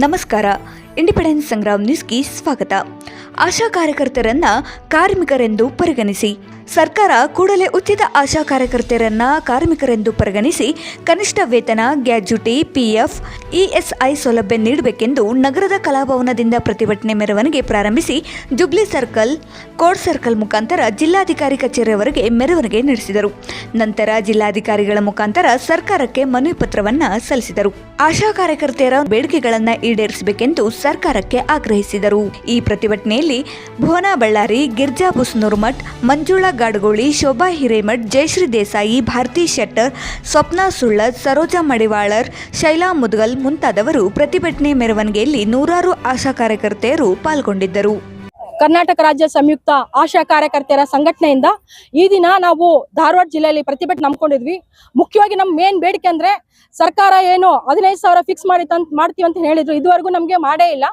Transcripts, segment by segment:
ನಮಸ್ಕಾರ. ಇಂಡಿಪೆಂಡೆನ್ಸ್ ಸಂಗ್ರಾಮ್ ನ್ಯೂಸ್ಗೆ ಸ್ವಾಗತ. ಆಶಾ ಕಾರ್ಯಕರ್ತರನ್ನ ಕಾರ್ಮಿಕರೆಂದು ಪರಿಗಣಿಸಿ. ಸರ್ಕಾರ ಕೂಡಲೇ ಉಚಿತ ಆಶಾ ಕಾರ್ಯಕರ್ತೆಯರನ್ನ ಕಾರ್ಮಿಕರೆಂದು ಪರಿಗಣಿಸಿ ಕನಿಷ್ಠ ವೇತನ ಗ್ಯಾಜುಟಿ ಪಿಎಫ್ ಇಎಸ್ಐ ಸೌಲಭ್ಯ ನೀಡಬೇಕೆಂದು ನಗರದ ಕಲಾಭವನದಿಂದ ಪ್ರತಿಭಟನೆ ಮೆರವಣಿಗೆ ಪ್ರಾರಂಭಿಸಿ ಜುಬ್ಲಿ ಸರ್ಕಲ್ ಕೋಡ್ ಸರ್ಕಲ್ ಮುಖಾಂತರ ಜಿಲ್ಲಾಧಿಕಾರಿ ಕಚೇರಿಯವರೆಗೆ ಮೆರವಣಿಗೆ ನಡೆಸಿದರು. ನಂತರ ಜಿಲ್ಲಾಧಿಕಾರಿಗಳ ಮುಖಾಂತರ ಸರ್ಕಾರಕ್ಕೆ ಮನವಿ ಪತ್ರವನ್ನು ಸಲ್ಲಿಸಿದರು. ಆಶಾ ಕಾರ್ಯಕರ್ತೆಯರ ಬೇಡಿಕೆಗಳನ್ನು ಈಡೇರಿಸಬೇಕೆಂದು ಸರ್ಕಾರಕ್ಕೆ ಆಗ್ರಹಿಸಿದರು. ಈ ಪ್ರತಿಭಟನೆಯಲ್ಲಿ ಭುವನ ಬಳ್ಳಾರಿ, ಗಿರ್ಜಾ ಬುಸ್ನೂರ್ಮಠ್ ಮಂಜುಳಾ ಗಾಡಗೋಳಿ, ಶೋಭಾ ಹಿರೇಮಠ್, ಜಯಶ್ರೀ ದೇಸಾಯಿ, ಭಾರತಿ ಶೆಟ್ಟರ್, ಸ್ವಪ್ನ ಸುಳ್ಳದ್ ಸರೋಜಾ ಮಡಿವಾಳರ್, ಶೈಲಾ ಮುದ್ಗಲ್ ಮುಂತಾದವರು ಪ್ರತಿಭಟನೆ ಮೆರವಣಿಗೆಯಲ್ಲಿ ನೂರಾರು ಆಶಾ ಕಾರ್ಯಕರ್ತೆಯರು ಪಾಲ್ಗೊಂಡಿದ್ದರು. ಕರ್ನಾಟಕ ರಾಜ್ಯ ಸಂಯುಕ್ತ ಆಶಾ ಕಾರ್ಯಕರ್ತೆಯರ ಸಂಘಟನೆಯಿಂದ ಈ ದಿನ ನಾವು ಧಾರವಾಡ ಜಿಲ್ಲೆಯಲ್ಲಿ ಪ್ರತಿಭಟನೆ ನಂಬ್ಕೊಂಡಿದ್ವಿ ಮುಖ್ಯವಾಗಿ ನಮ್ಮ ಮೇನ್ ಬೇಡಿಕೆ ಅಂದ್ರೆ ಸರ್ಕಾರ ಏನು ಹದಿನೈದು ಸಾವಿರ ಫಿಕ್ಸ್ ಮಾಡಿ ಅಂತ ಮಾಡ್ತೀವಿ ಅಂತ ಹೇಳಿದ್ರು. ಇದುವರೆಗೂ ನಮಗೆ ಮಾಡೇ ಇಲ್ಲ.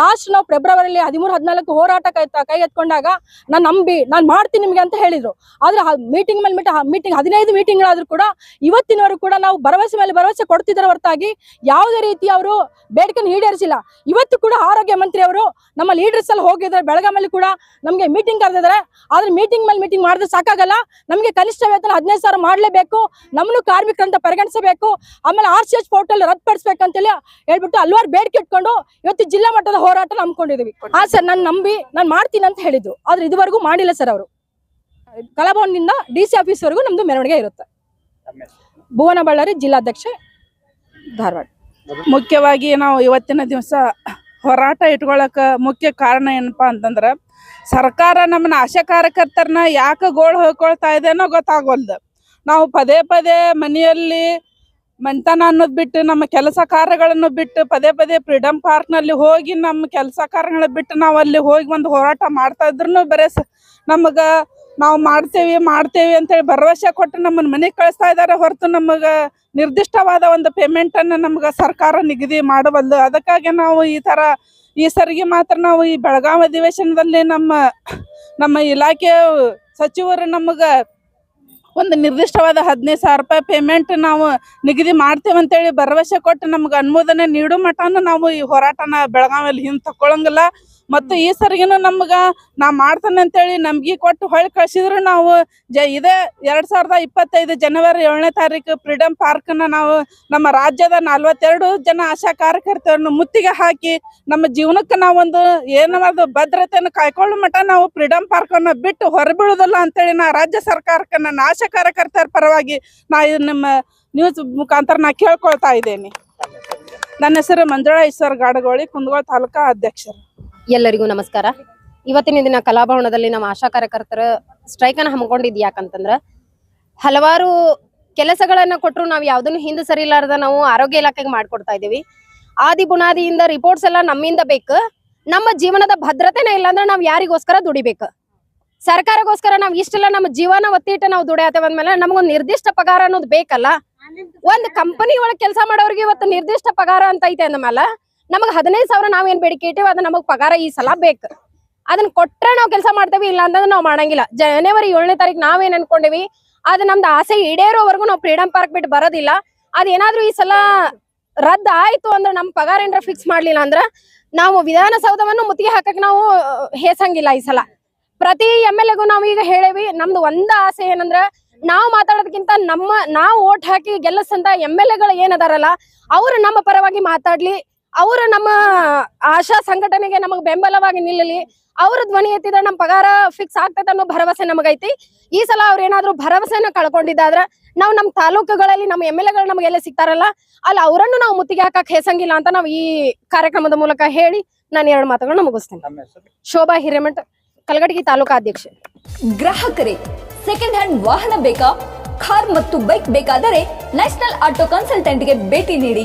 ಲಾಸ್ಟ್ ನಾವು ಫೆಬ್ರವರಿಯಲ್ಲಿ ಹದಿಮೂರು, ಹದಿನಾಲ್ಕು ಹೋರಾಟ ಕೈ ಕೈ ಎತ್ಕೊಂಡಾಗ ನಾನು ನಂಬಿ, ನಾನು ಮಾಡ್ತೀನಿ ನಿಮಗೆ ಅಂತ ಹೇಳಿದ್ರು. ಆದ್ರೆ ಮೀಟಿಂಗ್ ಮೇಲೆ ಮೀಟಿಂಗ್ ಹದಿನೈದು ಮೀಟಿಂಗ್ಗಳಾದ್ರೂ ಕೂಡ ಇವತ್ತಿನವರೆಗೂ ಕೂಡ ನಾವು ಭರವಸೆ ಮೇಲೆ ಭರವಸೆ ಕೊಡ್ತಿದ್ರೆ ಹೊರತಾಗಿ ಯಾವುದೇ ರೀತಿ ಅವರು ಬೇಡಿಕೆ ಈಡೇರಿಸಿಲ್ಲ. ಇವತ್ತು ಕೂಡ ಆರೋಗ್ಯ ಮಂತ್ರಿ ಅವರು ನಮ್ಮ ಲೀಡರ್ಸ್ ಅಲ್ಲಿ ಹೋಗಿದ್ದಾರೆ. ಬೆಳಗಾಮಲ್ಲಿ ಕೂಡ ನಮಗೆ ಮೀಟಿಂಗ್ ಕರೆದಿದ್ದಾರೆ ಆದ್ರೆ ಮೀಟಿಂಗ್ ಮೇಲೆ ಮೀಟಿಂಗ್ ಮಾಡಿದ್ರೆ ಸಾಕಾಗಲ್ಲ. ನಮಗೆ ಕನಿಷ್ಠ ವೇತನ ಹದಿನೈದು ಸಾವಿರ ಮಾಡಲೇಬೇಕು. ನಮ್ಮನ್ನು ಕಾರ್ಮಿಕರಂತ ಪರಿಗಣಿಸಬೇಕು. ಆಮೇಲೆ ಆರ್ ಸಿ ಎಚ್ ಪೋರ್ಟಲ್ ರದ್ದುಪಡಿಸ್ಬೇಕಂತೇಳಿ ಹೇಳ್ಬಿಟ್ಟು ಹಲವಾರು ಬೇಡಿಕೆ ಇಟ್ಕೊಂಡು ಇವತ್ತು ಜಿಲ್ಲಾ ಮಟ್ಟದ ಹೋರಾಟ ನಂಬ್ಕೊಂಡಿದ್ದೀವಿ ಹಾ ಸರ್ ನಾನು ನಂಬಿ ನಾನು ಮಾಡ್ತೀನಿ ಅಂತ ಹೇಳಿದ್ರು. ಆದ್ರೆ ಇದುವರೆಗೂ ಮಾಡಿಲ್ಲ ಸರ್ ಅವರು. ಕಲಾಭವನದಿಂದ ಡಿ ಸಿ ಆಫೀಸ್ ವರೆಗೂ ನಮ್ದು ಮೆರವಣಿಗೆ ಇರುತ್ತೆ. ಭುವನ ಬಳ್ಳಾರಿ ಜಿಲ್ಲಾಧ್ಯಕ್ಷೆ ಧಾರವಾಡ. ಮುಖ್ಯವಾಗಿ ನಾವು ಇವತ್ತಿನ ದಿವಸ ಹೋರಾಟ ಇಟ್ಕೊಳಕ ಮುಖ್ಯ ಕಾರಣ ಏನಪ್ಪಾ ಅಂತಂದ್ರ ಸರ್ಕಾರ ನಮ್ಮನ್ನ ಆಶಾ ಕಾರ್ಯಕರ್ತರನ್ನ ಯಾಕೆ ಗೋಳ್ ಇದೆ ಅನ್ನೋ ಗೊತ್ತಾಗೋಲ್ದು. ನಾವು ಪದೇ ಪದೇ ಮನೆಯಲ್ಲಿ ಮನೆತನ ಅನ್ನೋದು ಬಿಟ್ಟು ನಮ್ಮ ಕೆಲಸ ಕಾರ್ಯಗಳನ್ನು ಬಿಟ್ಟು ಪದೇ ಪದೇ ಫ್ರೀಡಮ್ ಪಾರ್ಕ್ನಲ್ಲಿ ಹೋಗಿ ನಮ್ಮ ಕೆಲಸ ಕಾರ್ಯಗಳನ್ನ ಬಿಟ್ಟು ನಾವು ಅಲ್ಲಿ ಹೋಗಿ ಒಂದು ಹೋರಾಟ ಮಾಡ್ತಾ ಇದ್ರು ಬರೇ ನಮಗ ನಾವು ಮಾಡ್ತೇವಿ ಮಾಡ್ತೇವಿ ಅಂತೇಳಿ ಭರವಸೆ ಕೊಟ್ಟು ನಮ್ಮನ್ನ ಮನೆಗೆ ಕಳಿಸ್ತಾ ಇದ್ದಾರೆ ಹೊರತು ನಮಗ ನಿರ್ದಿಷ್ಟವಾದ ಒಂದು ಪೇಮೆಂಟ್ ಅನ್ನ ನಮ್ಗ ಸರ್ಕಾರ ನಿಗದಿ ಮಾಡಬಲ್ದು ಅದಕ್ಕಾಗಿ ನಾವು ಈ ತರ ಈ ಸರಿಗೆ ಮಾತ್ರ ನಾವು ಈ ಬೆಳಗಾವಿ ಅಧಿವೇಶನದಲ್ಲಿ ನಮ್ಮ ನಮ್ಮ ಇಲಾಖೆ ಸಚಿವರು ನಮಗ ಒಂದು ನಿರ್ದಿಷ್ಟವಾದ ಹದಿನೈದು ಸಾವಿರ ರೂಪಾಯಿ ಪೇಮೆಂಟ್ ನಾವು ನಿಗದಿ ಮಾಡ್ತೇವೆ ಅಂತೇಳಿ ಭರವಸೆ ಕೊಟ್ಟು ನಮ್ಗೆ ಅನುಮೋದನೆ ನೀಡೋ ಮಟ್ಟನೂ ನಾವು ಈ ಹೋರಾಟನ ಬೆಳಗಾವಿಯಲ್ಲಿ ಹಿಂದೆ ತಕ್ಕೊಳಂಗಿಲ್ಲ. ಮತ್ತು ಈ ಸರಿಗಿನ ನಮ್ಗ ನಾ ಮಾಡ್ತಾನೆ ಅಂತೇಳಿ ನಮ್ಗೆ ಕೊಟ್ಟು ಹೊಳ್ಳಿ ಕಳ್ಸಿದ್ರು ನಾವು ಜ ಇದೇ ಎರಡ್ ಸಾವಿರದ ಇಪ್ಪತ್ತೈದು ಜನವರಿ ಏಳನೇ ತಾರೀಕು ಫ್ರೀಡಮ್ನ ನಾವು ನಮ್ಮ ರಾಜ್ಯದ ನಲ್ವತ್ತೆರಡು ಜನ ಆಶಾ ಕಾರ್ಯಕರ್ತರನ್ನು ಮುತ್ತಿಗೆ ಹಾಕಿ ನಮ್ಮ ಜೀವನಕ್ಕೆ ನಾವೊಂದು ಏನವಾದ ಭದ್ರತೆಯನ್ನು ಕಾಯ್ಕೊಳ್ಳೋ ಮಟ್ಟ ನಾವು ಫ್ರೀಡಮ್ ಪಾರ್ಕ್ ಅನ್ನ ಬಿಟ್ಟು ಹೊರಬೀಳುದಿಲ್ಲ ಅಂತೇಳಿ ನಾ ರಾಜ್ಯ ಸರ್ಕಾರಕ್ಕೆ ನನ್ನ ಆಶಾ ಕಾರ್ಯಕರ್ತರ ಪರವಾಗಿ ನಾ ಇದು ನಿಮ್ಮ ನ್ಯೂಸ್ ಮುಖಾಂತರ ನಾ ಕೇಳ್ಕೊಳ್ತಾ ಇದ್ದೇನೆ. ನನ್ನ ಹೆಸರು ಮಂಜುಳಾ ಈಶ್ವರ್ ಗಾಡಗೋಳಿ, ಕುಂದಗೋಳ ತಾಲೂಕಾ ಅಧ್ಯಕ್ಷರು. ಎಲ್ಲರಿಗೂ ನಮಸ್ಕಾರ. ಇವತ್ತಿನ ದಿನ ಕಲಾಭವನದಲ್ಲಿ ನಮ್ಮ ಆಶಾ ಕಾರ್ಯಕರ್ತರ ಸ್ಟ್ರೈಕ್ ಅನ್ನ ಹಮ್ಮಿಕೊಂಡಿದ್ ಯಾಕಂತಂದ್ರ, ಹಲವಾರು ಕೆಲಸಗಳನ್ನ ಕೊಟ್ಟರು ನಾವು ಯಾವ್ದನ್ನು ಹಿಂದೆ ಸರಿಲಾರ್ದ ನಾವು ಆರೋಗ್ಯ ಇಲಾಖೆಗೆ ಮಾಡ್ಕೊಡ್ತಾ ಇದೀವಿ ಆದಿ ಬುನಾದಿಯಿಂದ ರಿಪೋರ್ಟ್ಸ್ ಎಲ್ಲ ನಮ್ಮಿಂದ ಬೇಕು. ನಮ್ಮ ಜೀವನದ ಭದ್ರತೆನೇ ಇಲ್ಲ ಅಂದ್ರೆ ನಾವ್ ಯಾರಿಗೋಸ್ಕರ ದುಡಿಬೇಕು? ಸರ್ಕಾರಗೋಸ್ಕರ ನಾವು ಇಷ್ಟೆಲ್ಲ ನಮ್ಮ ಜೀವನ ಒತ್ತಿಟ್ಟು ನಾವು ದುಡಿಯತ್ತೇವೆ ಅಂದ್ಮೇಲೆ ನಮಗೊಂದು ನಿರ್ದಿಷ್ಟ ಪಗಾರ ಅನ್ನೋದು ಬೇಕಲ್ಲ? ಒಂದ್ ಕಂಪನಿ ಒಳಗ್ ಕೆಲಸ ಮಾಡೋರಿಗೆ ಇವತ್ತು ನಿರ್ದಿಷ್ಟ ಪಗಾರ ಅಂತ ಐತೆ ಅಂದ್ಮೇಲೆ ನಮಗ್ ಹದಿನೈದು ಸಾವಿರ ನಾವೇನ್ ಬೇಡಿಕೆ ಇಟ್ಟಿವಿ ಅದು ನಮಗ್ ಪಗಾರ ಈ ಸಲ ಬೇಕು. ಅದನ್ನ ಕೊಟ್ರೆ ನಾವು ಕೆಲಸ ಮಾಡ್ತೇವಿ, ಇಲ್ಲ ಅಂತಂದ್ರೆ ನಾವ್ ಮಾಡಂಗಿಲ್ಲ. ಜನವರಿ ಏಳನೇ ತಾರೀಕು ನಾವೇನ್ ಅನ್ಕೊಂಡಿವಿ, ಅದ್ ನಮ್ದು ಆಸೆ ಈಡೇರೋವರೆಗೂ ನಾವು ಫ್ರೀಡಮ್ ಪಾರ್ಕ್ ಬಿಟ್ಟು ಬರೋದಿಲ್ಲ. ಅದೇನಾದ್ರೂ ಈ ಸಲ ರದ್ದ ಆಯ್ತು ಅಂದ್ರೆ ನಮ್ ಪಗಾರ ಏನಾರ ಫಿಕ್ಸ್ ಮಾಡ್ಲಿಲ್ಲ ಅಂದ್ರ ನಾವು ವಿಧಾನಸೌಧವನ್ನು ಮುತ್ತಿಗೆ ಹಾಕಕ್ ನಾವು ಹೇಸಂಗಿಲ್ಲ ಈ ಸಲ. ಪ್ರತಿ ಎಂ ಎಲ್ ಎಗೂ ನಾವು ಈಗ ಹೇಳೇವಿ, ನಮ್ದು ಒಂದ ಆಸೆ ಏನಂದ್ರ ನಾವು ಮಾತಾಡೋದಕ್ಕಿಂತ ನಮ್ಮ, ನಾವು ಓಟ್ ಹಾಕಿ ಗೆಲ್ಲಸಂತ ಎಂ ಎಲ್ ಎಗಳು ಏನದಾರಲ್ಲ ಅವ್ರು ನಮ್ಮ ಪರವಾಗಿ ಮಾತಾಡ್ಲಿ ಅವರು ನಮ್ಮ ಆಶಾ ಸಂಘಟನೆಗೆ ನಮಗ್ ಬೆಂಬಲವಾಗಿ ನಿಲ್ಲಲಿ ಅವ್ರ ಧ್ವನಿ ಎತ್ತಿದ್ರೆ ನಮ್ಮ ಪಗಾರ ಫಿಕ್ಸ್ ಆಗ್ತೈತೆ ಅನ್ನೋ ಭರವಸೆ ನಮಗೈತಿ. ಈ ಸಲ ಅವ್ರ ಏನಾದ್ರು ಭರವಸೆನ ಕಳ್ಕೊಂಡಿದ್ದಾದ್ರ ನಾವು ನಮ್ಮ ತಾಲೂಕುಗಳಲ್ಲಿ ನಮ್ಮ ಎಂ ಎಲ್ ಎಗಳು ನಮಗೆಲ್ಲ ಸಿಗ್ತಾರಲ್ಲ ಅಲ್ಲಿ ಅವರನ್ನು ನಾವು ಮುತ್ತಿಗೆ ಹಾಕಕ್ ಹೇಸಂಗಿಲ್ಲ ಅಂತ ನಾವು ಈ ಕಾರ್ಯಕ್ರಮದ ಮೂಲಕ ಹೇಳಿ ನಾನು ಎರಡು ಮಾತುಗಳನ್ನ ಮುಗಿಸ್ತೇನೆ. ಶೋಭಾ ಹಿರೇಮಠ ಕಲಗಟಗಿ ತಾಲೂಕಾ ಅಧ್ಯಕ್ಷೆ. ಗ್ರಾಹಕರೇ ಸೆಕೆಂಡ್ ಹ್ಯಾಂಡ್ ವಾಹನ ಬೇಕಾ? ಕಾರ್ ಮತ್ತು ಬೈಕ್ ಬೇಕಾದರೆ ನ್ಯಾಷನಲ್ ಆಟೋ ಕನ್ಸಲ್ಟೆಂಟ್ಗೆ ಭೇಟಿ ನೀಡಿ.